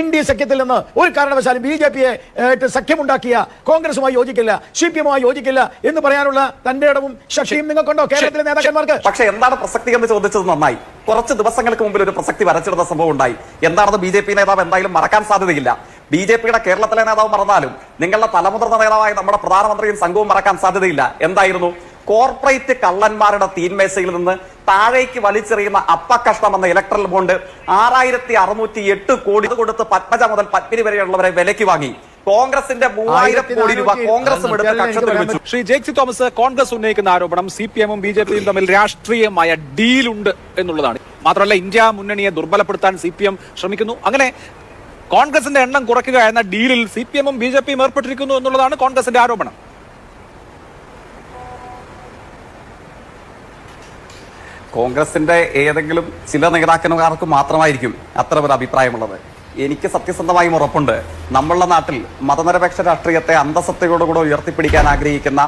India സഖ്യത്തിൽ നിന്ന് ഒരു കാരണവശാലും ബി ജെ പിയെ സഖ്യമുണ്ടാക്കിയ കോൺഗ്രസുമായി യോജിക്കില്ല സി പി എമ്മുമായി യോജിക്കില്ല എന്ന് പറയാനുള്ള തന്റെ ഇടവും ശക്തിയും നിങ്ങൾക്കുണ്ടോ കേരളത്തിലെ നേതാക്കന്മാർക്ക്? പക്ഷെ എന്താണ് പ്രസക്തി എന്ന് ചോദിച്ചത് നന്നായി. കുറച്ച് ദിവസങ്ങൾക്ക് മുമ്പിൽ ഒരു പ്രസക്തി വരച്ചിടുന്ന സംഭവം ഉണ്ടായി. എന്താണെന്ന് ബി ജെ പി നേതാവ് എന്തായാലും മറക്കാൻ സാധ്യതയില്ല. ബി ജെ പിയുടെ കേരളത്തിലെ നേതാവ് മറന്നാലും നിങ്ങളുടെ തലമുതിർന്ന നേതാവായ നമ്മുടെ പ്രധാനമന്ത്രിയും സംഘവും മറക്കാൻ സാധ്യതയില്ല. എന്തായിരുന്നു? കോർപ്പറേറ്റ് കള്ളന്മാരുടെ തീന്മേശയിൽ നിന്ന് താഴേക്ക് വലിച്ചെറിയുന്ന അപ്പക്കഷ്ണം എന്ന ഇലക്ട്രൽ ബോണ്ട് ആറായിരത്തി അറുന്നൂറ്റി എട്ട് കോടി കൊടുത്ത് പത്മജ മുതൽ പത്മിനി വരെയുള്ളവരെ വിലയ്ക്ക് വാങ്ങി. കോൺഗ്രസിന്റെ മൂവായിരം കോടി രൂപ കോൺഗ്രസും എടുത്ത് കക്ഷത്തിൽ വെച്ചു. ശ്രീ ജേക്സി തോമസ് കോൺഗ്രസ് ഉന്നയിക്കുന്ന ആരോപണം സി പി എമ്മും ബി ജെ പിയും തമ്മിൽ രാഷ്ട്രീയമായ ഡീലുണ്ട് എന്നുള്ളതാണ്. മാത്രമല്ല ഇന്ത്യ മുന്നണിയെ ദുർബലപ്പെടുത്താൻ സി പി എം ശ്രമിക്കുന്നു. അങ്ങനെ കോൺഗ്രസിന്റെ എണ്ണം കുറയ്ക്കുക എന്ന ഡീലിൽ സി പി എമ്മും ബി ജെ പിയും ഏർപ്പെട്ടിരിക്കുന്നു എന്നുള്ളതാണ് കോൺഗ്രസിന്റെ ആരോപണം. കോൺഗ്രസിന്റെ ഏതെങ്കിലും ചില നേതാക്കന്മാർക്ക് മാത്രമായിരിക്കും അത്ര ഒരു അഭിപ്രായമുള്ളത്. എനിക്ക് സത്യസന്ധമായും ഉറപ്പുണ്ട്. നമ്മളുടെ നാട്ടിൽ മതനിരപേക്ഷ രാഷ്ട്രീയത്തെ അന്തസത്തയോടുകൂടെ ഉയർത്തിപ്പിടിക്കാൻ ആഗ്രഹിക്കുന്ന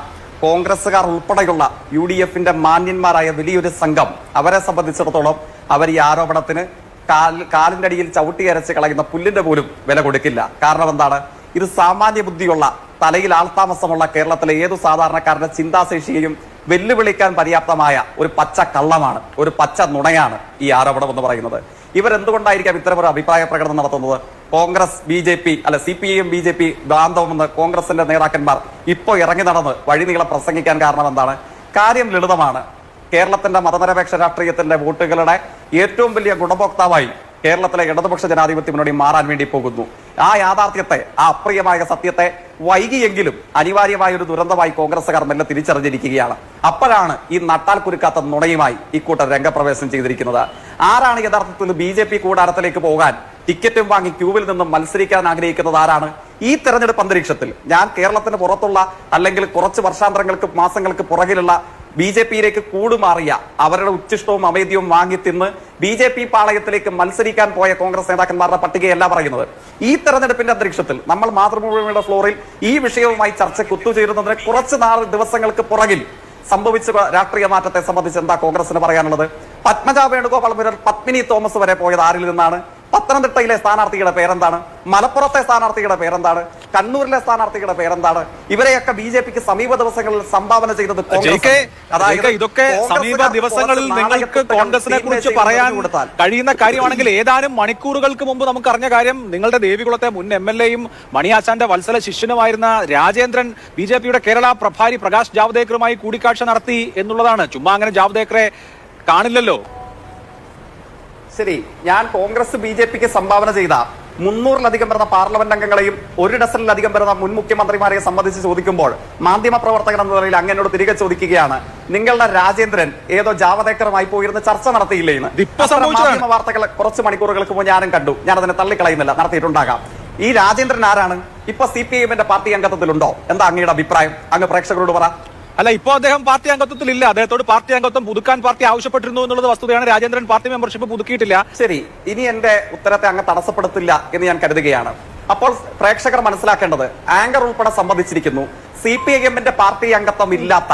കോൺഗ്രസ്സുകാർ ഉൾപ്പെടെയുള്ള യു ഡി എഫിന്റെ മാന്യന്മാരായ വലിയൊരു സംഘം അവരെ സംബന്ധിച്ചിടത്തോളം അവർ ഈ ആരോപണത്തിന് കാൽ കാലിന്റെ അടിയിൽ ചവിട്ടി അരച്ച് കളയുന്ന പുല്ലിന്റെ പോലും വില കൊടുക്കില്ല. കാരണം എന്താണ്? ഇത് സാമാന്യ ബുദ്ധിയുള്ള തലയിൽ ആൾതാമസമുള്ള കേരളത്തിലെ ഏതു സാധാരണക്കാരന്റെ ചിന്താശേഷിയെയും വെല്ലുവിളിക്കാൻ പര്യാപ്തമായ ഒരു പച്ച കള്ളമാണ് ഒരു പച്ച നുണയാണ് ഈ ആരോപണം എന്ന് പറയുന്നത്. ഇവരെന്തുകൊണ്ടായിരിക്കാം ഇത്തരം ഒരു അഭിപ്രായ പ്രകടനം നടത്തുന്നത്? കോൺഗ്രസ് ബി ജെ പി അല്ല C P I M B J P ബാന്ധവമെന്ന് കോൺഗ്രസിന്റെ നേതാക്കന്മാർ ഇപ്പോൾ ഇറങ്ങി നടന്ന് വഴിനീളം പ്രസംഗിക്കാൻ കാരണം എന്താണ്? കാര്യം ലളിതമാണ്. കേരളത്തിന്റെ മതനിരപേക്ഷ രാഷ്ട്രീയത്തിന്റെ വോട്ടുകളുടെ ഏറ്റവും വലിയ ഗുണഭോക്താവായി കേരളത്തിലെ ഇടതുപക്ഷ ജനാധിപത്യ മുന്നണി മാറാൻ വേണ്ടി പോകുന്നു. ആ യാഥാർത്ഥ്യത്തെ ആ അപ്രിയമായ സത്യത്തെ വൈകിയെങ്കിലും അനിവാര്യമായ ഒരു ദുരന്തമായി കോൺഗ്രസുകാർ മെല്ലെ തിരിച്ചറിഞ്ഞിരിക്കുകയാണ്. അപ്പോഴാണ് ഈ നട്ടാൽ കുരുക്കാത്ത നുണയുമായി ഇക്കൂട്ടർ രംഗപ്രവേശനം ചെയ്തിരിക്കുന്നത്. ആരാണ് യഥാർത്ഥത്തിൽ ബി ജെ പി കൂടാരത്തിലേക്ക് പോകാൻ ടിക്കറ്റും വാങ്ങി ക്യൂവിൽ നിന്നും മത്സരിക്കാൻ ആഗ്രഹിക്കുന്നത് ആരാണ്? ഈ തെരഞ്ഞെടുപ്പ് അന്തരീക്ഷത്തിൽ ഞാൻ കേരളത്തിന് പുറത്തുള്ള അല്ലെങ്കിൽ കുറച്ച് വർഷാന്തരങ്ങൾക്ക് മാസങ്ങൾക്ക് പുറകിലുള്ള ബി ജെ പിയിലേക്ക് കൂടുമാറിയ അവരുടെ ഉച്ചിഷ്ടവും അമേദ്യവും വാങ്ങി തിന്ന് ബി ജെ പി പാളയത്തിലേക്ക് മത്സരിക്കാൻ പോയ കോൺഗ്രസ് നേതാക്കന്മാരുടെ പട്ടികയല്ല പറയുന്നത്. ഈ തെരഞ്ഞെടുപ്പിന്റെ അന്തരീക്ഷത്തിൽ നമ്മൾ മാതൃഭൂമിയുടെ ഫ്ലോറിൽ ഈ വിഷയവുമായി ചർച്ച കുത്തുചേരുന്നതിന് കുറച്ച് നാൾ ദിവസങ്ങൾക്ക് പുറകിൽ സംഭവിച്ച രാഷ്ട്രീയ മാറ്റത്തെ സംബന്ധിച്ച് എന്താ കോൺഗ്രസിന് പറയാനുള്ളത്? പത്മജ വേണുഗോപാൽ മുതൽ പത്മിനി തോമസ് വരെ പോയത് ആരിൽ നിന്നാണ്? പത്തനംതിട്ടയിലെ സ്ഥാനാർത്ഥിയുടെ പേരെന്താണ്? മലപ്പുറത്തെ സ്ഥാനാർത്ഥിയുടെ പേരെന്താണ്? കണ്ണൂരിലെ സ്ഥാനാർത്ഥിയുടെ പേരെന്താണ്? ഇവരെയൊക്കെ ബി ജെ പിക്ക് സമീപ ദിവസങ്ങളിൽ സംഭാവന ചെയ്തത് അതായത്. ഇതൊക്കെ സമീപ ദിവസങ്ങളിൽ നിങ്ങൾക്ക് കോൺഗ്രസിനെ കുറിച്ച് പറയാൻ കൊടുത്താൽ. കഴിയുന്ന കാര്യമാണെങ്കിൽ ഏതാനും മണിക്കൂറുകൾക്ക് മുമ്പ് നമുക്ക് അറിഞ്ഞ കാര്യം നിങ്ങളുടെ ദേവികുളത്തെ മുൻ എം എൽ എയും മണിയാച്ചാന്റെ വത്സല ശിഷ്യനുമായിരുന്ന രാജേന്ദ്രൻ ബി ജെ പിയുടെ കേരള പ്രഭാരി പ്രകാശ് ജാവ്ദേക്കറുമായി കൂടിക്കാഴ്ച നടത്തി എന്നുള്ളതാണ്. ചുമ്മാ അങ്ങനെ ജാവ്ദേക്കറെ കാണില്ലല്ലോ. ശരി ഞാൻ കോൺഗ്രസ് ബി ജെ പിക്ക് സംഭാവന ചെയ്ത മുന്നൂറിലധികം വരുന്ന പാർലമെന്റ് അംഗങ്ങളെയും ഒരു ഡസനിലധികം വരുന്ന മുൻ മുഖ്യമന്ത്രിമാരെയും സംബന്ധിച്ച് ചോദിക്കുമ്പോൾ മാധ്യമ പ്രവർത്തകൻ എന്ന നിലയിൽ അങ്ങനോട് തിരികെ ചോദിക്കുകയാണ് നിങ്ങളുടെ രാജേന്ദ്രൻ ഏതോ ജാവദേക്കറുമായി പോയിരുന്ന് ചർച്ച നടത്തിയില്ലേ എന്ന്. മാധ്യമ വാർത്തകൾ കുറച്ച് മണിക്കൂറുകൾക്ക് മുമ്പ് ഞാനും കണ്ടു. ഞാൻ അതിനെ തള്ളിക്കളയുന്നില്ല നടത്തിയിട്ടുണ്ടാകാം. ഈ രാജേന്ദ്രൻ ആരാണ്? ഇപ്പൊ സി പി എമ്മിന്റെ പാർട്ടി അംഗത്വത്തിലുണ്ടോ? എന്താ അങ്ങയുടെ അഭിപ്രായം? അങ്ങ് പ്രേക്ഷകരോട് പറ. അല്ല ഇപ്പോൾ അദ്ദേഹം പാർട്ടി അംഗത്വത്തിൽ ഇല്ല. അദ്ദേഹത്തോട് പാർട്ടി അംഗത്വം പുതുക്കാൻ പാർട്ടി ആവശ്യപ്പെട്ടിരുന്നു എന്നുള്ളത് വസ്തുതയാണ്. രാജേന്ദ്രൻ പാർട്ടി മെമ്പർഷിപ്പ് പുതുക്കിയിട്ടില്ല. ശരി ഇനി എന്റെ ഉത്തരത്തെ അങ്ങ് തടസ്സപ്പെടുത്തില്ല എന്ന് ഞാൻ കരുതുകയാണ്. അപ്പോൾ പ്രേക്ഷകർ മനസ്സിലാക്കേണ്ടത് ആങ്കർ ഉൾപ്പെടെ സംബന്ധിച്ചിരിക്കുന്നു. സി പി ഐ എമ്മിന്റെ പാർട്ടി അംഗത്വം ഇല്ലാത്ത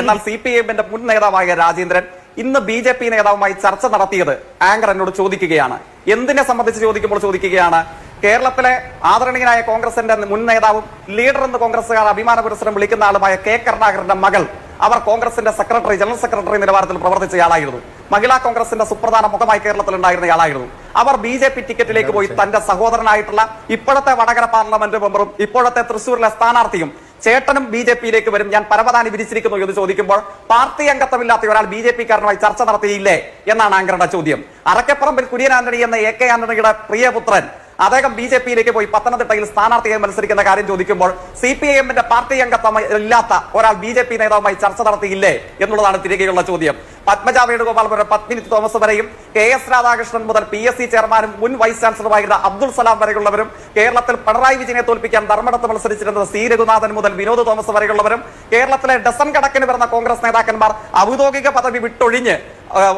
എന്നാൽ സി പി ഐ എമ്മിന്റെ മുൻ നേതാവായ രാജേന്ദ്രൻ ഇന്ന് ബി ജെ പി നേതാവുമായി ചർച്ച നടത്തിയത് ആങ്കർ എന്നോട് ചോദിക്കുകയാണ്. എന്തിനെ സംബന്ധിച്ച് ചോദിക്കുമ്പോൾ ചോദിക്കുകയാണ്? കേരളത്തിലെ ആദരണീയനായ കോൺഗ്രസിന്റെ മുൻ നേതാവും ലീഡർ എന്ന് കോൺഗ്രസുകാർ അഭിമാന പുരസ്സരം വിളിക്കുന്ന ആളുമായ കെ കരുണാകരന്റെ മകൾ അവർ കോൺഗ്രസിന്റെ സെക്രട്ടറി ജനറൽ സെക്രട്ടറി നിലവാരത്തിൽ പ്രവർത്തിച്ചയാളായിരുന്നു മഹിളാ കോൺഗ്രസിന്റെ സുപ്രധാന മുഖമായി കേരളത്തിൽ ഉണ്ടായിരുന്നയാളായിരുന്നു അവർ ബി ജെ പി ടിക്കറ്റിലേക്ക് പോയി തന്റെ സഹോദരനായിട്ടുള്ള ഇപ്പോഴത്തെ വടകര പാർലമെന്റ് മെമ്പറും ഇപ്പോഴത്തെ തൃശൂരിലെ സ്ഥാനാർത്ഥിയും ചേട്ടനും ബി ജെ പിയിലേക്ക് വരും. ഞാൻ പരവതാനി വിരിച്ചിരിക്കുന്നു എന്ന് ചോദിക്കുമ്പോൾ പാർട്ടി അംഗത്വമില്ലാത്ത ഒരാൾ ബി ജെ പിക്കാരനുമായി ചർച്ച നടത്തിയില്ലേ? എന്നാണ് ആങ്കറുടെ ചോദ്യം. അറക്കപ്പറമ്പിൽ കുര്യൻ ആന്റണി എന്ന എ കെ ആന്റണിയുടെ പ്രിയപുത്രൻ. അദ്ദേഹം ബി ജെ പിയിലേക്ക് പോയി പത്തനംതിട്ടയിൽ സ്ഥാനാർത്ഥിയായി മത്സരിക്കുന്ന കാര്യം ചോദിക്കുമ്പോൾ സി പി ഐ എമ്മിന്റെ പാർട്ടി അംഗത്വം ഇല്ലാത്ത ഒരാൾ ബി ജെ പി നേതാവുമായി ചർച്ച നടത്തിയില്ലേ എന്നുള്ളതാണ് തിരികെയുള്ള ചോദ്യം. പത്മജ വേണുഗോപാൽ മുതൽ പത്മിനി തോമസ് വരെയും കെ എസ് രാധാകൃഷ്ണൻ മുതൽ പി എസ് സി ചെയർമാനും മുൻ വൈസ് ചാൻസലറുമായിരുന്ന അബ്ദുൾ സലാം വരെയുള്ളവരും കേരളത്തിൽ പിണറായി വിജയനെ തോൽപ്പിക്കാൻ ധർമ്മടത്ത് മത്സരിച്ചിരുന്ന സി രഘുനാഥൻ മുതൽ വിനോദ് തോമസ് വരെയുള്ളവരും കേരളത്തിലെ ഡസൻ കണക്കിന് വരുന്ന കോൺഗ്രസ് നേതാക്കന്മാർ ഔദ്യോഗിക പദവി വിട്ടൊഴിഞ്ഞ്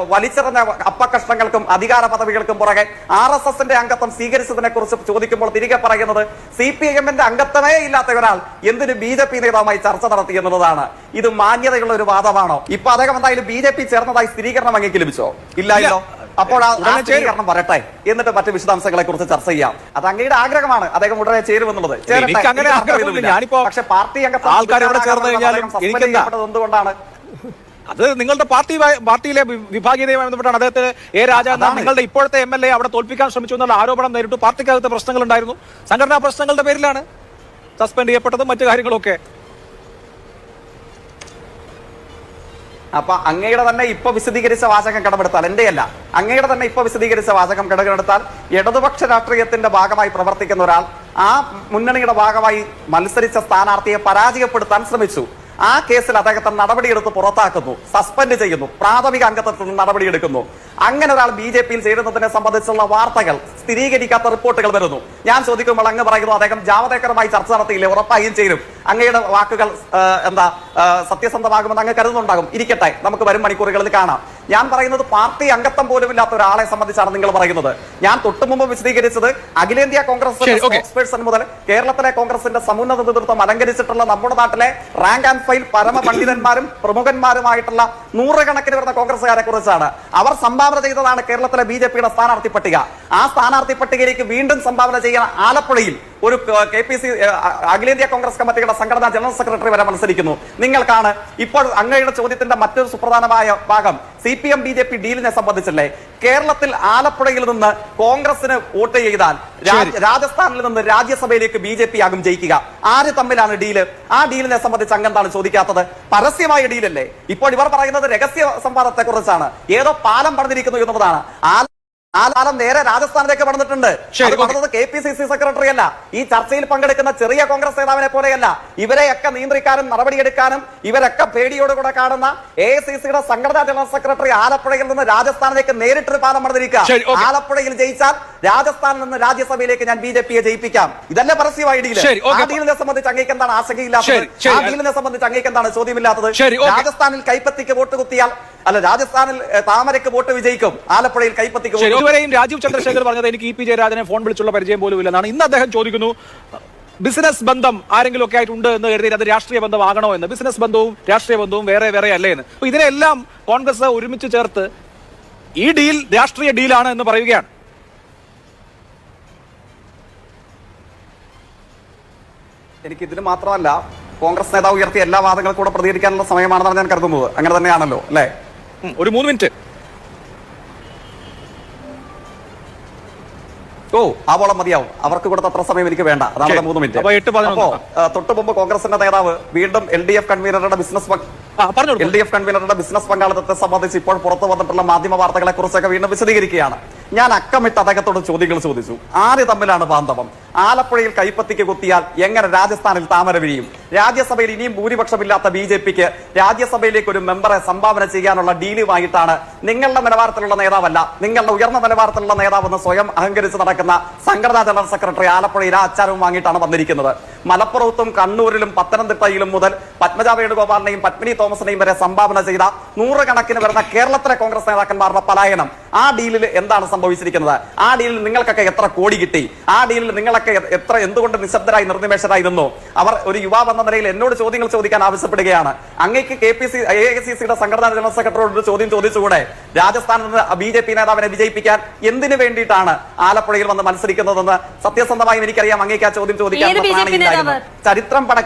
വലിച്ചെറിഞ്ഞ അപ്പകഷ്ണങ്ങൾക്കും അധികാര പദവികൾക്കും പുറകെ ആർ എസ് എസിന്റെ അംഗത്വം സ്വീകരിച്ചതിനെ കുറിച്ച് ചോദിക്കുമ്പോൾ തിരികെ പറയുന്നത് സി പി എമ്മിന്റെ അംഗത്വമേ ഇല്ലാത്ത ഒരാൾ എന്തിന് ബി ജെ പി നേതാവുമായി ചർച്ച നടത്തി എന്നുള്ളതാണ് ഇത് മാന്യതയുള്ള ഒരു വാദമാണോ? ഇപ്പൊ അദ്ദേഹം എന്തായാലും ബി ജെ പി ചേർന്നതായി സ്ഥിരീകരണം അങ്ങേക്ക് ലഭിച്ചോ? ഇല്ലായില്ലോ? അപ്പോൾ ആ-. സ്ഥിരീകരണം വരട്ടെ. എന്നിട്ട് മറ്റു വിശദാംശങ്ങളെ കുറിച്ച് ചർച്ച ചെയ്യാം. അത് അങ്ങയുടെ ആഗ്രഹമാണ്. അദ്ദേഹം ഉടനെ ചേരുമെന്നുള്ളത്. പക്ഷെ പാർട്ടി അംഗത്വം എന്തുകൊണ്ടാണ്? അത് നിങ്ങളുടെ പാർട്ടി പാർട്ടിയിലെ വിഭാഗീയതയുമായി ബന്ധപ്പെട്ടാണ്. അദ്ദേഹത്തെ എ രാജ നിങ്ങളുടെ ഇപ്പോഴത്തെ എം എൽ എ അവിടെ തോൽപ്പിക്കാൻ ശ്രമിച്ചു എന്നുള്ള ആരോപണം നേരിട്ടു. പാർട്ടിക്കകത്ത് പ്രശ്നങ്ങൾ ഉണ്ടായിരുന്നു സംഘടനാ പ്രശ്നങ്ങളുടെ പേരിലാണ് സസ്പെൻഡ് ചെയ്യപ്പെട്ടതും മറ്റു കാര്യങ്ങളൊക്കെ. അപ്പൊ അങ്ങയുടെ തന്നെ ഇപ്പൊ വിശദീകരിച്ച വാചകം കടമെടുത്താൽ എന്റെയല്ല. അങ്ങയുടെ തന്നെ ഇപ്പൊ വിശദീകരിച്ച വാചകം കടമെടുത്താൽ ഇടതുപക്ഷ രാഷ്ട്രീയത്തിന്റെ ഭാഗമായി പ്രവർത്തിക്കുന്ന ഒരാൾ ആ മുന്നണിയുടെ ഭാഗമായി മത്സരിച്ച സ്ഥാനാർത്ഥിയെ പരാജയപ്പെടുത്താൻ ശ്രമിച്ചു. ആ കേസിൽ അദ്ദേഹത്തെ നടപടിയെടുത്ത് പുറത്താക്കുന്നു സസ്പെൻഡ് ചെയ്യുന്നു പ്രാഥമിക അംഗത്വത്തിൽ നടപടിയെടുക്കുന്നു. അങ്ങനെ ഒരാൾ ബി ജെ പിയിൽ ചേരുന്നതിനെ സംബന്ധിച്ചുള്ള വാർത്തകൾ സ്ഥിരീകരിക്കാത്ത റിപ്പോർട്ടുകൾ വരുന്നു. ഞാൻ ചോദിക്കുമ്പോൾ അങ്ങ് പറയുന്നു അദ്ദേഹം ജാവദേക്കറുമായി ചർച്ച നടത്തിയില്ലേ? ഉറപ്പായും ചേരും. അങ്ങയുടെ വാക്കുകൾ എന്താ സത്യസന്ധമാകുമെന്ന് അങ്ങ് കരുതുന്നുണ്ടാകും. ഇരിക്കട്ടെ നമുക്ക് വരും മണിക്കൂറുകളിൽ കാണാം. ഞാൻ പറയുന്നത് പാർട്ടി അംഗത്വം പോലും ഇല്ലാത്ത ഒരാളെ സംബന്ധിച്ചാണ് നിങ്ങൾ പറയുന്നത്. ഞാൻ തൊട്ടു മുമ്പ് വിശദീകരിച്ചത് അഖിലേന്ത്യാ കോൺഗ്രസ്. പേഴ്സൺ മുതൽ കേരളത്തിലെ കോൺഗ്രസിന്റെ സമുന്നത നേതൃത്വം അലങ്കരിച്ചിട്ടുള്ള നമ്മുടെ നാട്ടിലെ റാങ്ക് ആൻഡ് ഫൈൽ പരമ പണ്ഡിതന്മാരും പ്രമുഖന്മാരുമായിട്ടുള്ള നൂറുകണക്കിന് വരുന്ന കോൺഗ്രസുകാരെ കുറിച്ചാണ്. അവർ സംഭാവന ചെയ്തതാണ് കേരളത്തിലെ ബി സ്ഥാനാർത്ഥി പട്ടിക. ആ സ്ഥാനാർത്ഥി പട്ടികയിലേക്ക് വീണ്ടും സംഭാവന ചെയ്യാൻ ആലപ്പുഴയിൽ. ഒരു കെ പി സി അഖിലേന്ത്യാ കോൺഗ്രസ് കമ്മിറ്റിയുടെ സംഘടനാ ജനറൽ സെക്രട്ടറി വരെ മത്സരിക്കുന്നു. നിങ്ങൾക്കാണ് ഇപ്പോൾ അങ്ങയുടെ ചോദ്യത്തിന്റെ മറ്റൊരു സുപ്രധാനമായ ഭാഗം. C P M B J P ഡീലിനെ സംബന്ധിച്ചല്ലേ? കേരളത്തിൽ ആലപ്പുഴയിൽ നിന്ന് കോൺഗ്രസിന് വോട്ട് ചെയ്താൽ രാജസ്ഥാനിൽ നിന്ന് രാജ്യസഭയിലേക്ക് ബി ജെ പി ആകും ജയിക്കുക. ആര് തമ്മിലാണ് ഡീൽ? ആ ഡീലിനെ സംബന്ധിച്ച് അങ്ങെന്താണ് ചോദിക്കാത്തത്? പരസ്യമായ ഡീലല്ലേ? ഇപ്പോൾ ഇവർ പറയുന്നത് രഹസ്യ സംവാദത്തെ കുറിച്ചാണ് ഏതോ പാലം പറഞ്ഞിരിക്കുന്നു എന്നുള്ളതാണ്. ആ കാലം നേരെ രാജസ്ഥാനിലേക്ക് വന്നിട്ടുണ്ട് അത്. പണിതത് K P C C secretary അല്ല ഈ ചർച്ചയിൽ പങ്കെടുക്കുന്ന ചെറിയ കോൺഗ്രസ് നേതാവിനെ പോലെയല്ല. ഇവരെയൊക്കെ നിയന്ത്രിക്കാനും നടപടിയെടുക്കാനും ഇവരൊക്കെ പേടിയോടുകൂടെ കാണുന്ന എ സി സിയുടെ സംഘടനാ ജനറൽ സെക്രട്ടറി ആലപ്പുഴയിൽ നിന്ന് രാജസ്ഥാനിലേക്ക് നേരിട്ടൊരു പാലം പാദം ശരി, ആലപ്പുഴയിൽ ജയിച്ചാൽ രാജസ്ഥാനിൽ നിന്ന് രാജ്യസഭയിലേക്ക് ഞാൻ ബി ജെ പിയെ ജയിപ്പിക്കാം. ഇതല്ല ആ ഡീലിനെ സംബന്ധിച്ച് അങ്ങേക്ക് എന്താണ് ആശങ്കയില്ലാത്തത്. ആ ഡീലിനെ സംബന്ധിച്ച് അങ്ങേക്ക് എന്താണ് ചോദ്യമില്ലാത്തത്? രാജസ്ഥാനിൽ കൈപ്പത്തിക്ക് വോട്ട് കുത്തിയാൽ അല്ല രാജസ്ഥാനിൽ താമരക്ക് വോട്ട് വിജയിക്കും. ആലപ്പുഴയിൽ കൈപ്പത്തിക്ക് ഇതുവരെയും രാജീവ് ചന്ദ്രശേഖർ പറഞ്ഞത് എനിക്ക് ഇ പി ജയരാജനെ ഫോൺ വിളിച്ചുള്ള പരിചയം പോലും ഇല്ലെന്നാണ്. ഇന്ന് അദ്ദേഹം ചോദിക്കുന്നു ബിസിനസ് ബന്ധം ആരെങ്കിലും ഒക്കെ ആയിട്ടുണ്ട് എന്ന് കരുതി അത് രാഷ്ട്രീയ ബന്ധമാകണോ എന്ന്. ബിസിനസ് ബന്ധവും രാഷ്ട്രീയ ബന്ധവും വേറെ വേറെ അല്ലേ എന്ന്. അപ്പൊ ഇതിനെല്ലാം കോൺഗ്രസ് ഒരുമിച്ച് ചേർത്ത് ഈ ഡീൽ രാഷ്ട്രീയ ഡീലാണ് എന്ന് പറയുകയാണ്. എനിക്ക് ഇതിന് മാത്രമല്ല കോൺഗ്രസ് നേതാവ് ഉയർത്തിയ എല്ലാ വാദങ്ങൾക്കൂടെ കൂടെ പ്രതികരിക്കാനുള്ള സമയമാണെന്നാണ് ഞാൻ കരുതുന്നത്. അങ്ങനെ തന്നെയാണല്ലോ അല്ലേ? ഒരു മൂന്ന് മിനിറ്റ്. ഓ ആവോളം മതിയാവും. അവർക്ക് കൊടുത്ത അത്ര സമയം എനിക്ക് വേണ്ട. അതാണ്. മൂന്ന് മിനിറ്റ്. തൊട്ട്. അപ്പോ മുമ്പ് കോൺഗ്രസിന്റെ നേതാവ് വീണ്ടും എൽ ഡി എഫ് കൺവീനറുടെ ബിസിനസ് എൽ ഡി എഫ് കൺവീനറുടെ ബിസിനസ് പങ്കാളിത്തത്തെ സംബന്ധിച്ച് ഇപ്പോൾ പുറത്തു വന്നിട്ടുള്ള മാധ്യമ വാർത്തകളെ കുറിച്ചൊക്കെ വീണ്ടും വിശദീകരിക്കുകയാണ്. ഞാൻ അക്കമിട്ട് അദ്ദേഹത്തോട് ചോദ്യങ്ങൾ ചോദിച്ചു. ആര് തമ്മിലാണ് ബാന്ധവം? ആലപ്പുഴയിൽ കൈപ്പത്തിക്ക് കുത്തിയാൽ എങ്ങനെ രാജസ്ഥാനിൽ താമര വിരിയും? രാജ്യസഭയിൽ ഇനിയും ഭൂരിപക്ഷമില്ലാത്ത ബി ജെ പിക്ക് രാജ്യസഭയിലേക്ക് ഒരു മെമ്പറെ സംഭാവന ചെയ്യാനുള്ള ഡീലുമായിട്ടാണ് നിങ്ങളുടെ നിലവാരത്തിലുള്ള നേതാവല്ല നിങ്ങളുടെ ഉയർന്ന നിലവാരത്തിലുള്ള നേതാവെന്ന് സ്വയം അഹങ്കരിച്ച് നടക്കുന്ന സംഘടനാ ജനറൽ സെക്രട്ടറി ആലപ്പുഴയിൽ ആ അച്ചാരവും വാങ്ങിയിട്ടാണ് വന്നിരിക്കുന്നത്. മലപ്പുറത്തും കണ്ണൂരിലും പത്തനംതിട്ടയിലും മുതൽ പത്മജ വേണുഗോപാലിനെയും പത്മിനി തോമസിനെയും വരെ സംഭാവന ചെയ്ത നൂറുകണക്കിന് വരുന്ന കേരളത്തിലെ കോൺഗ്രസ് നേതാക്കന്മാരുടെ പലായനം. ആ ഡീലിൽ എന്താണ് സംഭവിച്ചിരിക്കുന്നത്? ആ ഡീലിൽ നിങ്ങൾക്കൊക്കെ എത്ര കോടി കിട്ടി? ആ ഡീലിൽ നിങ്ങളൊക്കെ എത്ര എന്തുകൊണ്ട് നിശബ്ദരായി നിർനിമേഷരായി നിന്നു? അവർ ഒരു യുവാവ് എന്ന നിലയിൽ എന്നോട് ചോദ്യങ്ങൾ ചോദിക്കാൻ ആവശ്യപ്പെടുകയാണ്. അങ്ങേക്ക് K P C A C സിയുടെ സംഘടനാ ജനറൽ സെക്രട്ടറിയോട് ചോദ്യം ചോദിച്ചുകൂടെ? രാജസ്ഥാനിൽ നിന്ന് ബി ജെ പി നേതാവിനെ വിജയിപ്പിക്കാൻ എന്തിനു വേണ്ടിയിട്ടാണ് ആലപ്പുഴയിൽ വന്ന് മത്സരിക്കുന്നതെന്ന്? സത്യസന്ധമായും എനിക്കറിയാം അങ്ങേക്ക് ആ ചോദ്യം ചോദിക്കാൻ? ചരിത്രം പട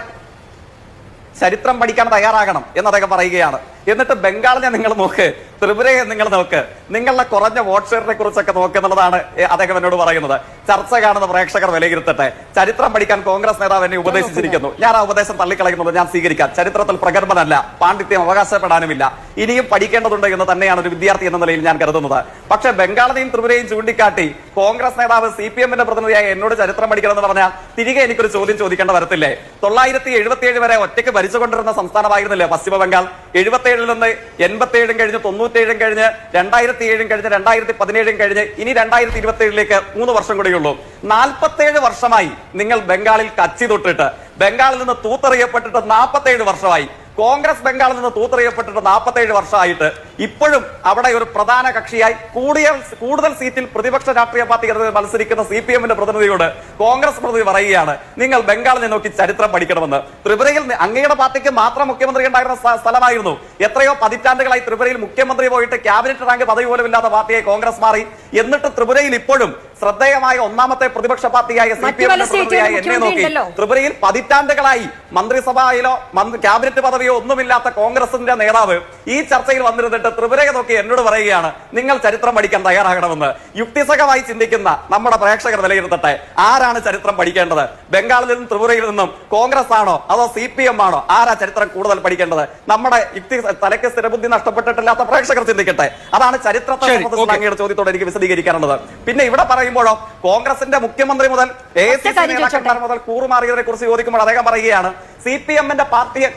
ചരിത്രം പഠിക്കാൻ തയ്യാറാകണം എന്ന് അദ്ദേഹം പറയുകയാണ്. എന്നിട്ട് ബംഗാളിനെ നിങ്ങൾ നോക്ക് ത്രിപുരയെ നിങ്ങൾ നോക്ക്. നിങ്ങളുടെ കുറഞ്ഞ വോട്ട് ഷെയറിനെ കുറിച്ചൊക്കെ നോക്ക് എന്നുള്ളതാണ് അദ്ദേഹം എന്നോട് പറയുന്നത്. ചർച്ച കാണുന്ന പ്രേക്ഷകർ വിലയിരുത്തട്ടെ. ചരിത്രം പഠിക്കാൻ കോൺഗ്രസ് നേതാവ് എന്നെ ഉപദേശിച്ചിരിക്കുന്നു. ഞാൻ ആ ഉപദേശം തള്ളിക്കളയുന്നത് ഞാൻ സ്വീകരിക്കാം. ചരിത്രത്തിൽ പ്രഗത്ഭനല്ല പാണ്ഡിത്യം അവകാശപ്പെടാനുമില്ല. ഇനിയും പഠിക്കേണ്ടതുണ്ട് എന്ന് തന്നെയാണ് ഒരു വിദ്യാർത്ഥി എന്ന നിലയിൽ ഞാൻ കരുതുന്നത്. പക്ഷെ ബംഗാളിനെയും ത്രിപുരയും ചൂണ്ടിക്കാട്ടി കോൺഗ്രസ് നേതാവ് സി പി എമ്മിന്റെ പ്രതിനിധിയായ എന്നോട് ചരിത്രം പഠിക്കണം എന്ന് പറഞ്ഞാൽ തിരികെ എനിക്കൊരു ചോദ്യം ചോദിക്കേണ്ട വരത്തില്ലേ? തൊള്ളായിരത്തി എഴുപത്തിയേഴ് വരെ ഒറ്റയ്ക്ക് ഭരിച്ചുകൊണ്ടിരുന്ന സംസ്ഥാനമായിരുന്നില്ലേ പശ്ചിമ ബംഗാൾ? എഴുപത്തിയേഴിൽ നിന്ന് എൺപത്തിയേഴും കഴിഞ്ഞ് തൊണ്ണൂറ്റേഴും കഴിഞ്ഞ് രണ്ടായിരത്തി ഏഴും കഴിഞ്ഞ് രണ്ടായിരത്തി പതിനേഴും കഴിഞ്ഞ് ഇനി രണ്ടായിരത്തി ഇരുപത്തി ഏഴിലേക്ക് മൂന്ന് വർഷം കൂടിയുള്ളൂ നാൽപ്പത്തേഴ് വർഷമായി നിങ്ങൾ ബംഗാളിൽ കച്ചി തൊട്ടിട്ട് ബംഗാളിൽ നിന്ന് തൂത്തെറിയപ്പെട്ടിട്ട് നാൽപ്പത്തേഴ് വർഷമായി. കോൺഗ്രസ് ബംഗാളിൽ നിന്ന് തൂത്തെറിയപ്പെട്ടിട്ട് നാൽപ്പത്തേഴ് വർഷമായിട്ട് ഇപ്പോഴും അവിടെ ഒരു പ്രധാന കക്ഷിയായി കൂടിയ കൂടുതൽ സീറ്റിൽ പ്രതിപക്ഷ രാഷ്ട്രീയ പാർട്ടി മത്സരിക്കുന്ന സി പി എമ്മിന്റെ പ്രതിനിധിയോട് കോൺഗ്രസ് പ്രതിനിധി പറയുകയാണ് നിങ്ങൾ ബംഗാളിനെ നോക്കി ചരിത്രം പഠിക്കണമെന്ന്. ത്രിപുരയിൽ അങ്ങയുടെ പാർട്ടിക്ക് മാത്രം മുഖ്യമന്ത്രി ഉണ്ടായിരുന്ന സ്ഥലമായിരുന്നു. എത്രയോ പതിറ്റാണ്ടുകളായി ത്രിപുരയിൽ മുഖ്യമന്ത്രി പോയിട്ട് ക്യാബിനറ്റ് റാങ്ക് പദവി പോലും ഇല്ലാത്ത പാർട്ടിയായി കോൺഗ്രസ് മാറി. എന്നിട്ട് ത്രിപുരയിൽ ഇപ്പോഴും ശ്രദ്ധേയമായ ഒന്നാമത്തെ പ്രതിപക്ഷ പാർട്ടിയായ സി പി എമ്മിന്റെ പ്രതിനിധിയായ എന്നെ നോക്കി. ത്രിപുരയിൽ പതിറ്റാണ്ടുകളായി മന്ത്രിസഭയിലോ മന്ത്രി- ക്യാബിനറ്റ് പദവിയോ ഒന്നുമില്ലാത്ത കോൺഗ്രസിന്റെ നേതാവ് ഈ ചർച്ചയിൽ വന്നിരുന്നിട്ട് ത്രിപുരയെ നോക്കി എന്നോട് പറയുകയാണ് നിങ്ങൾ ചരിത്രം പഠിക്കാൻ തയ്യാറാകണമെന്ന്. യുക്തിസഹമായി ചിന്തിക്കുന്ന നമ്മുടെ പ്രേക്ഷകർ വിലയിരുത്തട്ടെ ആരാണ് ചരിത്രം പഠിക്കേണ്ടത്? ബംഗാളിൽ നിന്നും ത്രിപുരയിൽ നിന്നും കോൺഗ്രസ് ആണോ അതോ സി പി എം ആണോ? ആരാ ചരിത്രം കൂടുതൽ പഠിക്കേണ്ടത്? നമ്മുടെ യുക്തി തലയ്ക്ക് സ്ഥിരബുദ്ധി നഷ്ടപ്പെട്ടിട്ടില്ലാത്ത പ്രേക്ഷകർ ചിന്തിക്കട്ടെ. അതാണ് ചരിത്രത്തെ ശരി, സംബന്ധിച്ച് ഓക്കേ. അങ്ങയുടെ ചോദ്യത്തോട് എനിക്ക് വിശദീകരിക്കാനുള്ളത്. പിന്നെ ഇവിടെ പറയുമ്പോഴോ കോൺഗ്രസിന്റെ മുഖ്യമന്ത്രി മുതൽ എ സി സി നേതാക്കന്മാർ മുതൽ കൂറുമാറിയതിനെ കുറിച്ച് ചോദിക്കുമ്പോൾ അദ്ദേഹം പറയുകയാണ് സി പി എമ്മിന്റെ പാർട്ടിയെ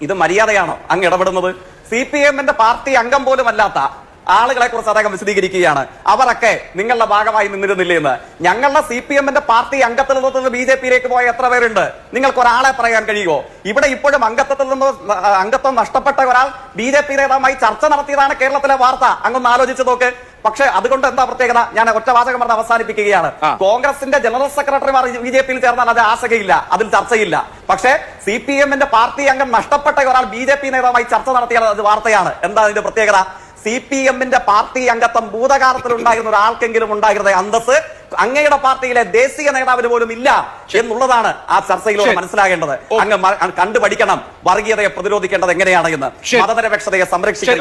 ഇത് മര്യാദയാണോ? അങ്ങ് ഇടപെടുന്നത്? സി പി എമ്മിന്റെ പാർട്ടി അംഗം പോലും അല്ലാത്ത ആളുകളെ കുറിച്ച് അദ്ദേഹം വിശദീകരിക്കുകയാണ്. അവരൊക്കെ നിങ്ങളുടെ ഭാഗമായി നിന്നിരുന്നില്ലേ എന്ന്. ഞങ്ങളുടെ സി പി എമ്മിന്റെ പാർട്ടി അംഗത്തിൽ നിന്ന് ബി ജെ പിയിലേക്ക് പോയ എത്ര പേരുണ്ട്? നിങ്ങൾക്ക് ഒരാളെ പറയാൻ കഴിയുമോ? ഇവിടെ ഇപ്പോഴും അംഗത്വത്തിൽ നിന്ന് അംഗത്വം നഷ്ടപ്പെട്ട ഒരാൾ ബി ജെ പി നേതാവുമായി ചർച്ച നടത്തിയതാണ് കേരളത്തിലെ വാർത്ത. അങ്ങൊന്ന് ആലോചിച്ച് നോക്ക്. പക്ഷേ അതുകൊണ്ട് എന്താ പ്രത്യേകത? ഞാൻ ഒറ്റ വാചകം പറഞ്ഞ് അവസാനിപ്പിക്കുകയാണ്. കോൺഗ്രസിന്റെ ജനറൽ സെക്രട്ടറിമാർ ബി ജെ പിയിൽ ചേർന്നാൽ അത് ആശകയില്ല അതിൽ ചർച്ചയില്ല. പക്ഷേ സി പി എമ്മിന്റെ പാർട്ടി അംഗം നഷ്ടപ്പെട്ട ഒരാൾ ബി ജെ പി നേതാവുമായി ചർച്ച നടത്തിയാൽ അത് വാർത്തയാണ്. എന്താ അതിന്റെ പ്രത്യേകത? സി പി എമ്മിന്റെ പാർട്ടി അംഗത്വം ഭൂതകാലത്തിൽ ഉണ്ടായിരുന്ന ഒരാൾക്കെങ്കിലും ഉണ്ടായിരുന്ന അന്തസ് അങ്ങയുടെ പാർട്ടിയിലെ ദേശീയ നേതാവിന് പോലും ഇല്ല എന്നുള്ളതാണ് ആ ചർച്ചയിലൂടെ. മനസ്സിലാകേണ്ടത്. അങ്ങ് കണ്ടുപഠിക്കണം വർഗീയതയെ പ്രതിരോധിക്കേണ്ടത് എങ്ങനെയാണ് എന്ന്. മതനിരപേക്ഷതയെ ശരി